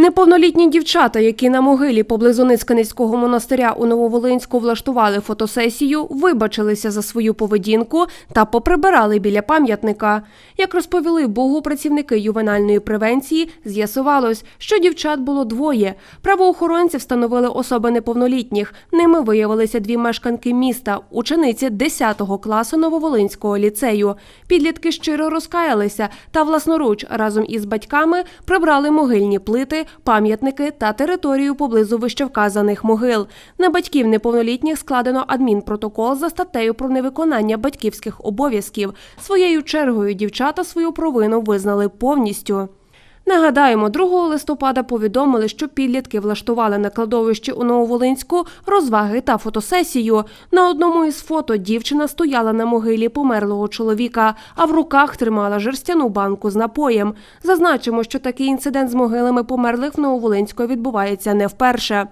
Неповнолітні дівчата, які на могилі поблизу Ницьканицького монастиря у Нововолинську влаштували фотосесію, вибачилися за свою поведінку та поприбирали біля пам'ятника. Як розповіли Богу працівники ювенальної превенції, з'ясувалось, що дівчат було двоє. Правоохоронці встановили особи неповнолітніх. Ними виявилися дві мешканки міста, учениці 10 класу Нововолинського ліцею. Підлітки щиро розкаялися та власноруч разом із батьками прибрали могильні плити, пам'ятники та територію поблизу вищевказаних могил. На батьків неповнолітніх складено адмінпротокол за статтею про невиконання батьківських обов'язків. Своєю чергою дівчата свою провину визнали повністю. Нагадаємо, 2 листопада повідомили, що підлітки влаштували на кладовищі у Нововолинську розваги та фотосесію. На одному із фото дівчина стояла на могилі померлого чоловіка, а в руках тримала жерстяну банку з напоєм. Зазначимо, що такий інцидент з могилами померлих в Нововолинську відбувається не вперше.